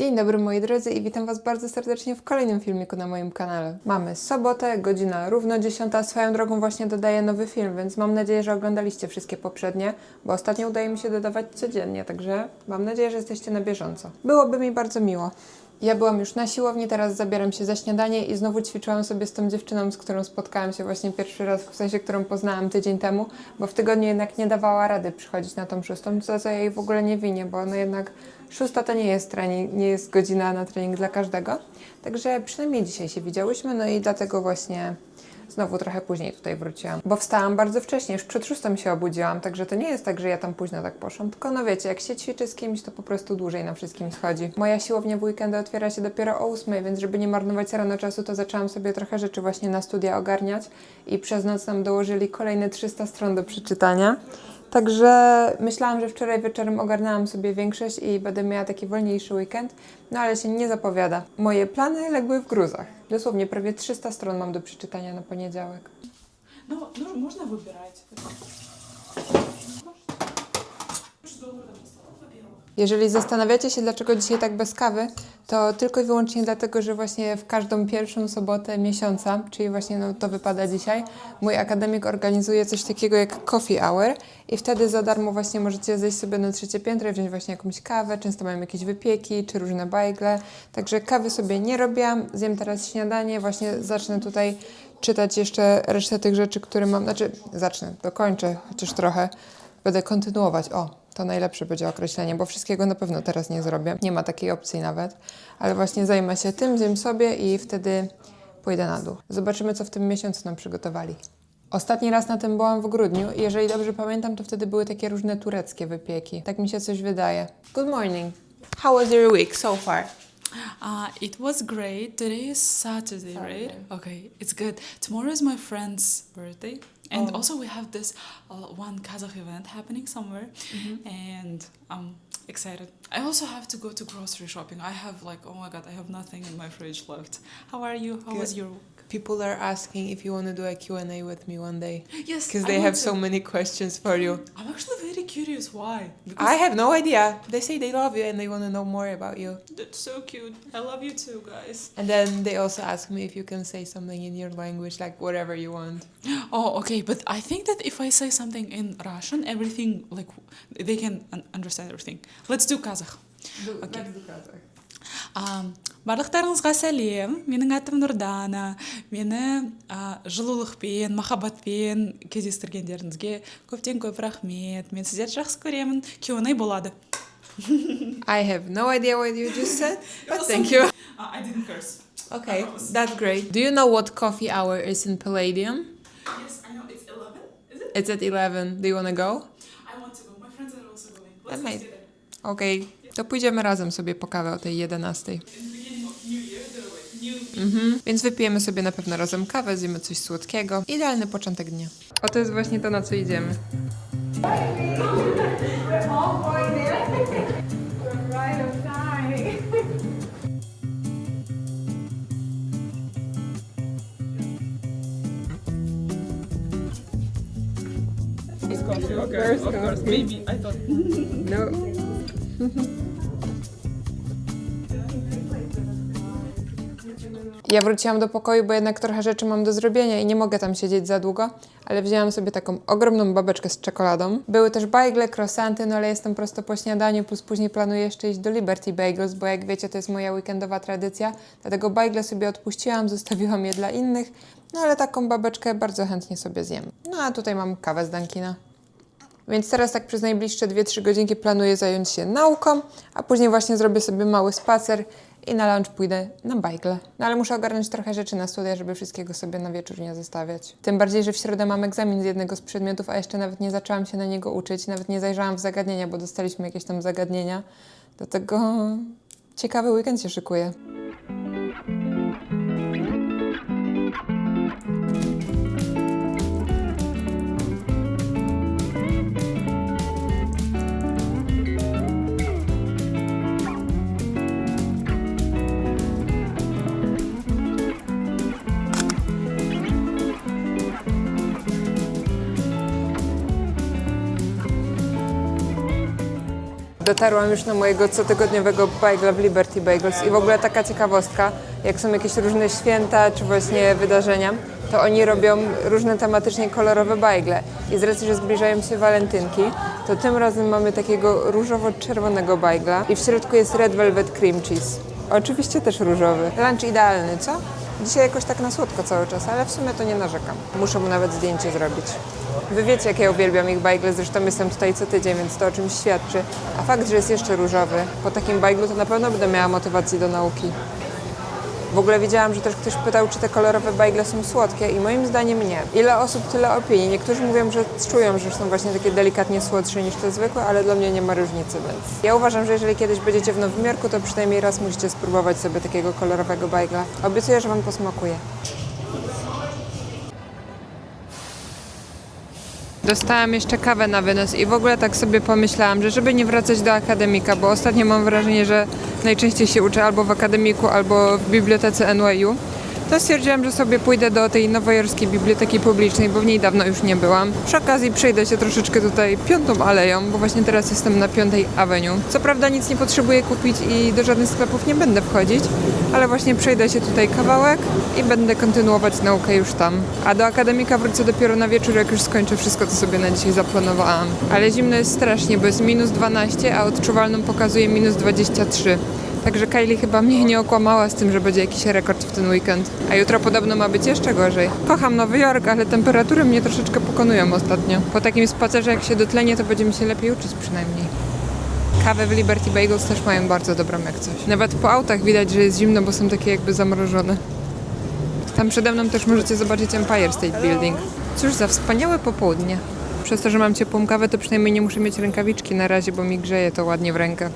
Dzień dobry moi drodzy i witam Was bardzo serdecznie w kolejnym filmiku na moim kanale. Mamy sobotę, godzina równo 10. Swoją drogą właśnie dodaję nowy film, więc mam nadzieję, że oglądaliście wszystkie poprzednie, bo ostatnio udaje mi się dodawać codziennie, także mam nadzieję, że jesteście na bieżąco. Byłoby mi bardzo miło. Ja byłam już na siłowni, teraz zabieram się za śniadanie i znowu ćwiczyłam sobie z tą dziewczyną, z którą spotkałam się właśnie pierwszy raz, w sensie, którą poznałam tydzień temu, bo w tygodniu jednak nie dawała rady przychodzić na tą szóstą, za co ja jej w ogóle nie winię, bo no jednak szósta to nie jest trening, nie jest godzina na trening dla każdego. Także przynajmniej dzisiaj się widziałyśmy, no i dlatego właśnie znowu trochę później tutaj wróciłam. Bo wstałam bardzo wcześnie, już przed szóstą się obudziłam, także to nie jest tak, że ja tam późno tak poszłam, tylko no wiecie, jak się ćwiczy z kimś, to po prostu dłużej na wszystkim schodzi. Moja siłownia w weekendy otwiera się dopiero o ósmej, więc żeby nie marnować rano czasu, to zaczęłam sobie trochę rzeczy właśnie na studia ogarniać i przez noc nam dołożyli kolejne 300 stron do przeczytania. Także myślałam, że wczoraj wieczorem ogarnęłam sobie większość i będę miała taki wolniejszy weekend, no ale się nie zapowiada. Moje plany legły w gruzach. Dosłownie prawie 300 stron mam do przeczytania na poniedziałek. No, no można wybierać. Jeżeli zastanawiacie się, dlaczego dzisiaj tak bez kawy, to tylko i wyłącznie dlatego, że właśnie w każdą pierwszą sobotę miesiąca, czyli właśnie no, to wypada dzisiaj, mój akademik organizuje coś takiego jak coffee hour i wtedy za darmo właśnie możecie zejść sobie na trzecie piętro i wziąć właśnie jakąś kawę, często mają jakieś wypieki czy różne bajgle, także kawy sobie nie robiłam, zjem teraz śniadanie, właśnie zacznę tutaj czytać jeszcze resztę tych rzeczy, które mam, znaczy zacznę, dokończę chociaż trochę, będę kontynuować, o, to najlepsze będzie określenie, bo wszystkiego na pewno teraz nie zrobię. Nie ma takiej opcji nawet, ale właśnie zajmę się tym, zjem sobie i wtedy pójdę na dół. Zobaczymy, co w tym miesiącu nam przygotowali. Ostatni raz na tym byłam w grudniu i jeżeli dobrze pamiętam, to wtedy były takie różne tureckie wypieki. Tak mi się coś wydaje. Good morning. How was your week so far? Uh, it was great. Today is Saturday, right? Okay, it's good. Tomorrow is my friend's birthday. And Oh. also we have this uh, one Kazakh event happening somewhere. And I'm excited. I also have to go to grocery shopping. I have like, oh my god, I have nothing in my fridge left. How are you? How was your? people are asking if you want to do a Q&A with me one day. Yes, because they have to. so many questions for you. I'm actually very curious why. Because I have no idea. They say they love you and they want to know more about you. That's so cute. I love you too, guys. And then they also ask me if you can say something in your language, like whatever you want. Oh, okay. But I think that if I say something in Russian, everything like they can understand everything. Let's do Kazakh. Do, okay. Let's do Kazakh. А, барлықтарыңызға сәлем. Менің атым нұрдана. Мені а, жылулықпен махаббатпен кездестіргендеріңізге көптен көп рахмет. Мен сіздерді жақсы көремін. Q&A болады. I have no idea what you just said, but thank you. I didn't curse. Okay, that's great. Do you know what coffee hour is in Palladium? Yes, I know. It's 11 is it? It's at 11. Do you want to go? I want to go. My friends are also going. Let's Okay, to pójdziemy razem sobie po kawę o tej 11. Mhm. Więc wypijemy sobie na pewno razem kawę, zjemy coś słodkiego. Idealny początek dnia. O to jest właśnie to, na co idziemy. Of course, maybe I thought No. Ja wróciłam do pokoju, bo jednak trochę rzeczy mam do zrobienia i nie mogę tam siedzieć za długo, ale wzięłam sobie taką ogromną babeczkę z czekoladą. Były też bajgle, croissanty, no ale jestem prosto po śniadaniu, plus później planuję jeszcze iść do Liberty Bagels, bo jak wiecie, to jest moja weekendowa tradycja, dlatego bajgle sobie odpuściłam, zostawiłam je dla innych, no ale taką babeczkę bardzo chętnie sobie zjem. No a tutaj mam kawę z Dankina. Więc teraz tak przez najbliższe 2-3 godzinki planuję zająć się nauką, a później właśnie zrobię sobie mały spacer i na lunch pójdę na bajgle. No ale muszę ogarnąć trochę rzeczy na studia, żeby wszystkiego sobie na wieczór nie zostawiać. Tym bardziej, że w środę mam egzamin z jednego z przedmiotów, a jeszcze nawet nie zaczęłam się na niego uczyć, nawet nie zajrzałam w zagadnienia, bo dostaliśmy jakieś tam zagadnienia. Dlatego ciekawy weekend się szykuje. Dotarłam już na mojego cotygodniowego bagla w Liberty Bagels i w ogóle taka ciekawostka, jak są jakieś różne święta czy właśnie wydarzenia, to oni robią różne tematycznie kolorowe bagle i z racji, że zbliżają się walentynki, to tym razem mamy takiego różowo-czerwonego bagla i w środku jest red velvet cream cheese. Oczywiście też różowy. Lunch idealny, co? Dzisiaj jakoś tak na słodko cały czas, ale w sumie to nie narzekam. Muszę mu nawet zdjęcie zrobić. Wy wiecie, jak ja uwielbiam ich bajgle, zresztą jestem tutaj co tydzień, więc to o czymś świadczy. A fakt, że jest jeszcze różowy, po takim bajglu to na pewno będę miała motywację do nauki. W ogóle widziałam, że też ktoś pytał, czy te kolorowe bajgle są słodkie i moim zdaniem nie. Ile osób, tyle opinii. Niektórzy mówią, że czują, że są właśnie takie delikatnie słodsze niż te zwykłe, ale dla mnie nie ma różnicy, więc... Ja uważam, że jeżeli kiedyś będziecie w Nowym Jorku, to przynajmniej raz musicie spróbować sobie takiego kolorowego bajgla. Obiecuję, że Wam posmakuje. Dostałam jeszcze kawę na wynos i w ogóle tak sobie pomyślałam, że żeby nie wracać do akademika, bo ostatnio mam wrażenie, że najczęściej się uczę albo w akademiku, albo w bibliotece NYU, to stwierdziłam, że sobie pójdę do tej nowojorskiej biblioteki publicznej, bo w niej dawno już nie byłam. Przy okazji przejdę się troszeczkę tutaj piątą aleją, bo właśnie teraz jestem na piątej avenue. Co prawda nic nie potrzebuję kupić i do żadnych sklepów nie będę wchodzić, ale właśnie przejdę się tutaj kawałek i będę kontynuować naukę już tam. A do akademika wrócę dopiero na wieczór, jak już skończę wszystko, co sobie na dzisiaj zaplanowałam. Ale zimno jest strasznie, bo jest minus 12, a odczuwalną pokazuje minus 23. Także Kylie chyba mnie nie okłamała z tym, że będzie jakiś rekord w ten weekend. A jutro podobno ma być jeszcze gorzej. Kocham Nowy Jork, ale temperatury mnie troszeczkę pokonują ostatnio. Po takim spacerze, jak się dotlenie, to będzie mi się lepiej uczyć przynajmniej. Kawę w Liberty Bagels też mają bardzo dobrą jak coś. Nawet po autach widać, że jest zimno, bo są takie jakby zamrożone. Tam przede mną też możecie zobaczyć Empire State Building. Cóż za wspaniałe popołudnie. Przez to, że mam ciepłą kawę, to przynajmniej nie muszę mieć rękawiczki na razie, bo mi grzeje to ładnie w rękę.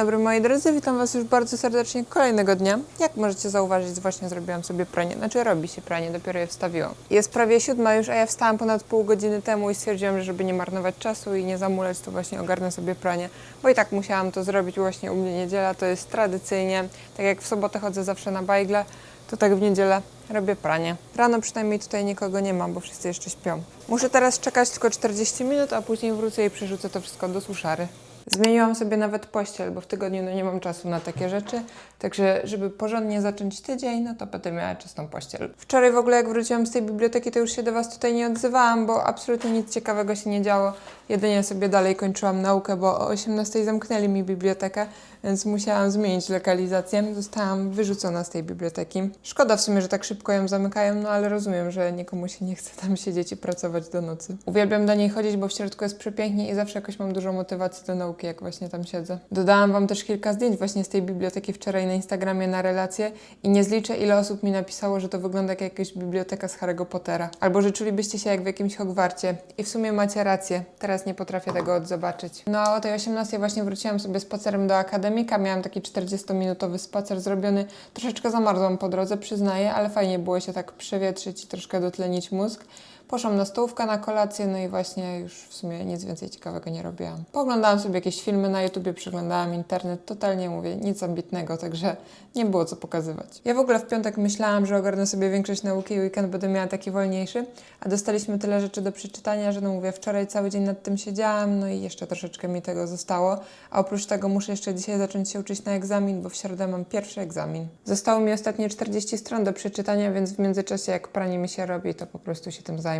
Dobry moi drodzy, witam Was już bardzo serdecznie kolejnego dnia. Jak możecie zauważyć, właśnie zrobiłam sobie pranie, znaczy robi się pranie, dopiero je wstawiłam. Jest prawie siódma już, a ja wstałam ponad pół godziny temu i stwierdziłam, że żeby nie marnować czasu i nie zamulać, to właśnie ogarnę sobie pranie, bo i tak musiałam to zrobić właśnie u mnie niedziela, to jest tradycyjnie, tak jak w sobotę chodzę zawsze na bajgle, to tak w niedzielę robię pranie. Rano przynajmniej tutaj nikogo nie mam, bo wszyscy jeszcze śpią. Muszę teraz czekać tylko 40 minut, a później wrócę i przerzucę to wszystko do suszary. Zmieniłam sobie nawet pościel, bo w tygodniu no, nie mam czasu na takie rzeczy. Także, żeby porządnie zacząć tydzień, no to będę miała czystą pościel. Wczoraj w ogóle, jak wróciłam z tej biblioteki, to już się do Was tutaj nie odzywałam, bo absolutnie nic ciekawego się nie działo. Jedynie sobie dalej kończyłam naukę, bo o 18 zamknęli mi bibliotekę, więc musiałam zmienić lokalizację. Zostałam wyrzucona z tej biblioteki. Szkoda w sumie, że tak szybko ją zamykają, no ale rozumiem, że nikomu się nie chce tam siedzieć i pracować do nocy. Uwielbiam do niej chodzić, bo w środku jest przepięknie i zawsze jakoś mam dużo motywacji do nauki, jak właśnie tam siedzę. Dodałam Wam też kilka zdjęć właśnie z tej biblioteki wczoraj na Instagramie na relacje i nie zliczę, ile osób mi napisało, że to wygląda jak jakaś biblioteka z Harry'ego Pottera. Albo że czulibyście się jak w jakimś Hogwarcie. I w sumie macie rację. Teraz nie potrafię tego odzobaczyć. No a o tej 18 właśnie wróciłam sobie spacerem do akademika. Miałam taki 40-minutowy spacer zrobiony. Troszeczkę zamarzłam po drodze, przyznaję, ale fajnie było się tak przewietrzyć i troszkę dotlenić mózg. Poszłam na stołówkę na kolację, no i właśnie już w sumie nic więcej ciekawego nie robiłam. Poglądałam sobie jakieś filmy na YouTubie, przeglądałam internet, totalnie mówię, nic ambitnego, także nie było co pokazywać. Ja w ogóle w piątek myślałam, że ogarnę sobie większość nauki i weekend będę miała taki wolniejszy, a dostaliśmy tyle rzeczy do przeczytania, że no mówię, wczoraj cały dzień nad tym siedziałam, no i jeszcze troszeczkę mi tego zostało, a oprócz tego muszę jeszcze dzisiaj zacząć się uczyć na egzamin, bo w środę mam pierwszy egzamin. Zostało mi ostatnie 40 stron do przeczytania, więc w międzyczasie jak pranie mi się robi, to po prostu się tym zajmę.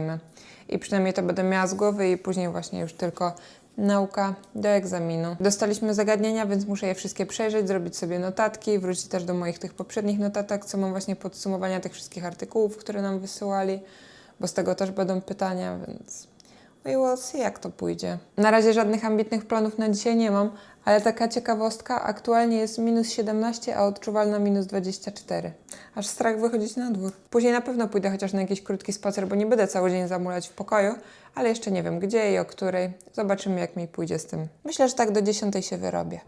I przynajmniej to będę miała z głowy i później właśnie już tylko nauka do egzaminu. Dostaliśmy zagadnienia, więc muszę je wszystkie przejrzeć, zrobić sobie notatki, wrócić też do moich tych poprzednich notatek, co mam właśnie podsumowania tych wszystkich artykułów, które nam wysyłali, bo z tego też będą pytania, więc No i we'll see, jak to pójdzie. Na razie żadnych ambitnych planów na dzisiaj nie mam, ale taka ciekawostka, aktualnie jest minus 17, a odczuwalna minus 24. Aż strach wychodzić na dwór. Później na pewno pójdę chociaż na jakiś krótki spacer, bo nie będę cały dzień zamulać w pokoju, ale jeszcze nie wiem gdzie i o której. Zobaczymy, jak mi pójdzie z tym. Myślę, że tak do 10 się wyrobię.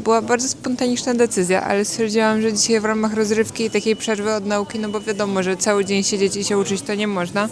Była bardzo spontaniczna decyzja, ale stwierdziłam, że dzisiaj w ramach rozrywki i takiej przerwy od nauki, no bo wiadomo, że cały dzień siedzieć i się uczyć to nie można,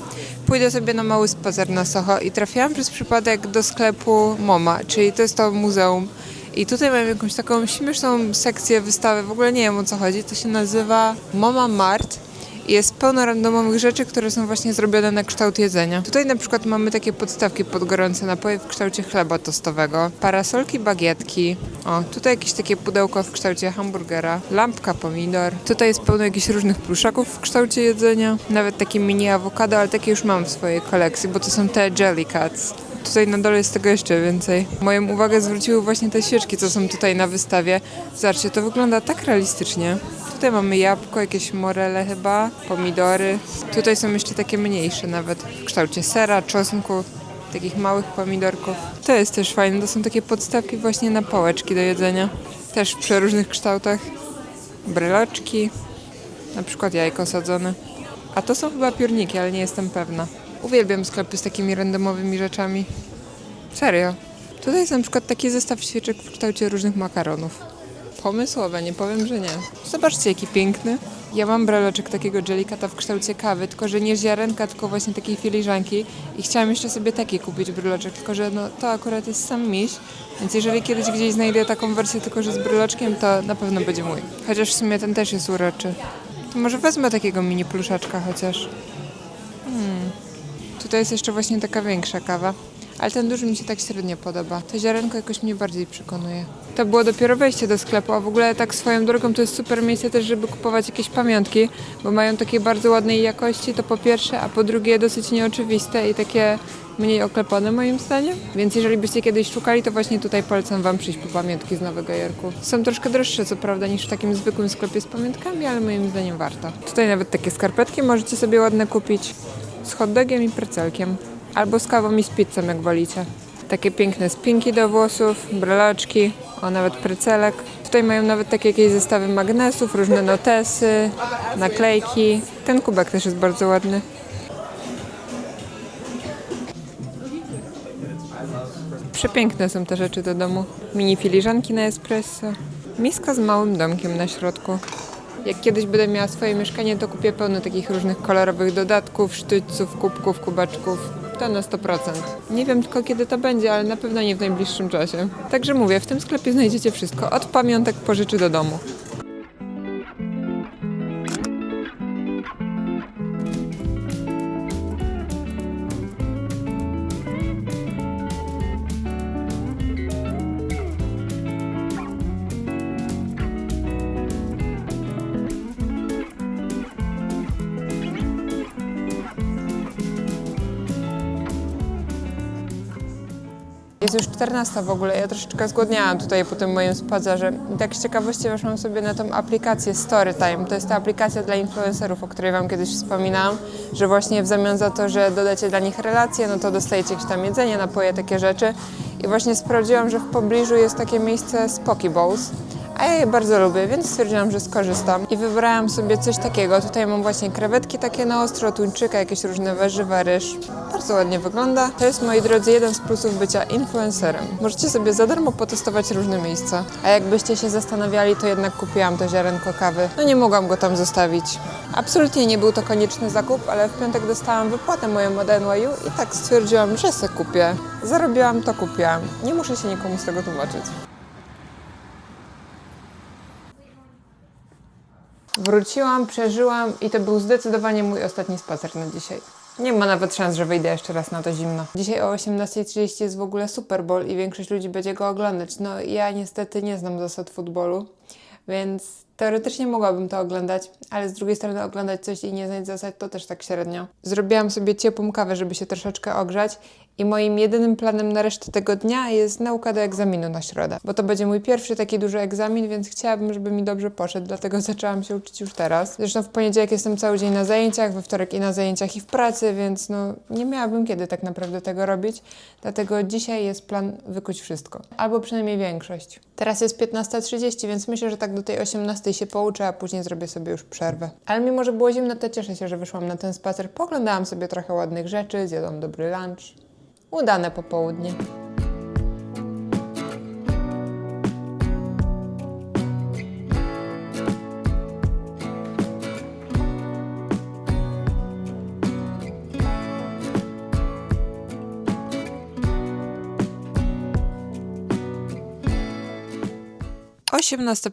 pójdę sobie na mały spacer na Soho i trafiłam przez przypadek do sklepu MoMA, czyli to jest to muzeum. I tutaj mam jakąś taką śmieszną sekcję wystawy, w ogóle nie wiem o co chodzi, to się nazywa MoMA Mart. Jest pełno randomowych rzeczy, które są właśnie zrobione na kształt jedzenia. Tutaj na przykład mamy takie podstawki pod gorące napoje w kształcie chleba tostowego, parasolki, bagietki. O, tutaj jakieś takie pudełko w kształcie hamburgera, lampka pomidor. Tutaj jest pełno jakichś różnych pluszaków w kształcie jedzenia, nawet takie mini awokado, ale takie już mam w swojej kolekcji, bo to są te jelly cuts. Tutaj na dole jest tego jeszcze więcej. Moją uwagę zwróciły właśnie te świeczki, co są tutaj na wystawie. Zobaczcie, to wygląda tak realistycznie. Tutaj mamy jabłko, jakieś morele chyba, pomidory. Tutaj są jeszcze takie mniejsze nawet, w kształcie sera, czosnku, takich małych pomidorków. To jest też fajne, to są takie podstawki właśnie na pałeczki do jedzenia. Też w przeróżnych kształtach. Bryloczki, na przykład jajko sadzone. A to są chyba piórniki, ale nie jestem pewna. Uwielbiam sklepy z takimi randomowymi rzeczami. Serio. Tutaj jest na przykład taki zestaw świeczek w kształcie różnych makaronów. Pomysłowe, nie powiem, że nie. Zobaczcie, jaki piękny. Ja mam breloczek takiego jellikata w kształcie kawy, tylko że nie ziarenka, tylko właśnie takiej filiżanki. I chciałam jeszcze sobie taki kupić breloczek, tylko że no, to akurat jest sam miś. Więc jeżeli kiedyś gdzieś znajdę taką wersję tylko, że z breloczkiem, to na pewno będzie mój. Chociaż w sumie ten też jest uroczy. To może wezmę takiego mini pluszaczka chociaż. Tutaj jest jeszcze właśnie taka większa kawa. Ale ten duży mi się tak średnio podoba. To ziarenko jakoś mnie bardziej przekonuje. To było dopiero wejście do sklepu, a w ogóle tak swoją drogą to jest super miejsce też, żeby kupować jakieś pamiątki, bo mają takie bardzo ładnej jakości, to po pierwsze, a po drugie dosyć nieoczywiste i takie mniej oklepane moim zdaniem. Więc jeżeli byście kiedyś szukali, to właśnie tutaj polecam Wam przyjść po pamiątki z Nowego Jorku. Są troszkę droższe co prawda niż w takim zwykłym sklepie z pamiątkami, ale moim zdaniem warto. Tutaj nawet takie skarpetki możecie sobie ładne kupić z hot dogiem i precelkiem. Albo z kawą i z pizzą, jak wolicie. Takie piękne spinki do włosów, breloczki, o nawet precelek. Tutaj mają nawet takie jakieś zestawy magnesów, różne notesy, naklejki. Ten kubek też jest bardzo ładny. Przepiękne są te rzeczy do domu. Mini filiżanki na espresso. Miska z małym domkiem na środku. Jak kiedyś będę miała swoje mieszkanie, to kupię pełno takich różnych kolorowych dodatków, sztyców, kubków, kubaczków. To na 100%. Nie wiem tylko kiedy to będzie, ale na pewno nie w najbliższym czasie. Także mówię, w tym sklepie znajdziecie wszystko, od pamiątek po rzeczy do domu. Jest już 14 w ogóle, ja troszeczkę zgłodniałam tutaj po tym moim spacerze. I tak z ciekawości weszłam sobie na tą aplikację Storytime. To jest ta aplikacja dla influencerów, o której Wam kiedyś wspominałam, że właśnie w zamian za to, że dodacie dla nich relacje, no to dostajecie jakieś tam jedzenie, napoje, takie rzeczy. I właśnie sprawdziłam, że w pobliżu jest takie miejsce z Pokeballs. A ja je bardzo lubię, więc stwierdziłam, że skorzystam. I wybrałam sobie coś takiego. Tutaj mam właśnie krewetki takie na ostro, tuńczyka, jakieś różne warzywa, ryż. Bardzo ładnie wygląda. To jest, moi drodzy, jeden z plusów bycia influencerem. Możecie sobie za darmo potestować różne miejsca. A jakbyście się zastanawiali, to jednak kupiłam to ziarenko kawy. No nie mogłam go tam zostawić. Absolutnie nie był to konieczny zakup, ale w piątek dostałam wypłatę moją od NYU i tak stwierdziłam, że se kupię. Zarobiłam, to kupiłam. Nie muszę się nikomu z tego tłumaczyć. Wróciłam, przeżyłam i to był zdecydowanie mój ostatni spacer na dzisiaj. Nie ma nawet szans, że wyjdę jeszcze raz na to zimno. Dzisiaj o 18.30 jest w ogóle Super Bowl i większość ludzi będzie go oglądać. No ja niestety nie znam zasad futbolu, więc teoretycznie mogłabym to oglądać, ale z drugiej strony oglądać coś i nie znać zasad to też tak średnio. Zrobiłam sobie ciepłą kawę, żeby się troszeczkę ogrzać i moim jedynym planem na resztę tego dnia jest nauka do egzaminu na środę, bo to będzie mój pierwszy taki duży egzamin, więc chciałabym, żeby mi dobrze poszedł, dlatego zaczęłam się uczyć już teraz. Zresztą w poniedziałek jestem cały dzień na zajęciach, we wtorek i na zajęciach i w pracy, więc no nie miałabym kiedy tak naprawdę tego robić, dlatego dzisiaj jest plan wykuć wszystko, albo przynajmniej większość. Teraz jest 15.30, więc myślę, że tak do tej 18.00 się pouczę, a później zrobię sobie już przerwę. Ale mimo, że było zimno, to cieszę się, że wyszłam na ten spacer, poglądałam sobie trochę ładnych rzeczy, zjadłam dobry lunch. Udane popołudnie.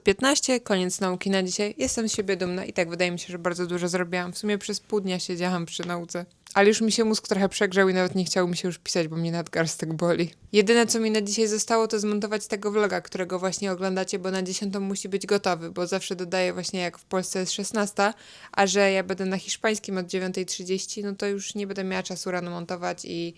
Piętnaście, koniec nauki na dzisiaj. Jestem z siebie dumna i tak wydaje mi się, że bardzo dużo zrobiłam. W sumie przez pół dnia siedziałam przy nauce. Ale już mi się mózg trochę przegrzał i nawet nie chciało mi się już pisać, bo mnie nadgarstek boli. Jedyne, co mi na dzisiaj zostało, to zmontować tego vloga, którego właśnie oglądacie, bo na 10 musi być gotowy, bo zawsze dodaję właśnie jak w Polsce jest 16, a że ja będę na hiszpańskim od 9.30, no to już nie będę miała czasu rano montować i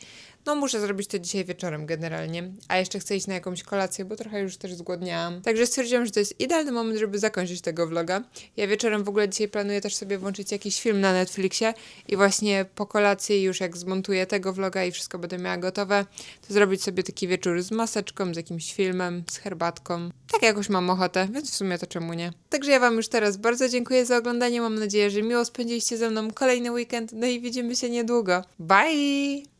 no muszę zrobić to dzisiaj wieczorem generalnie. A jeszcze chcę iść na jakąś kolację, bo trochę już też zgłodniałam. Także stwierdziłam, że to jest idealny moment, żeby zakończyć tego vloga. Ja wieczorem w ogóle dzisiaj planuję też sobie włączyć jakiś film na Netflixie i właśnie po kolacji już jak zmontuję tego vloga i wszystko będę miała gotowe, to zrobić sobie taki wieczór z maseczką, z jakimś filmem, z herbatką. Tak jakoś mam ochotę, więc w sumie to czemu nie. Także ja Wam już teraz bardzo dziękuję za oglądanie. Mam nadzieję, że miło spędziliście ze mną kolejny weekend. No i widzimy się niedługo. Bye!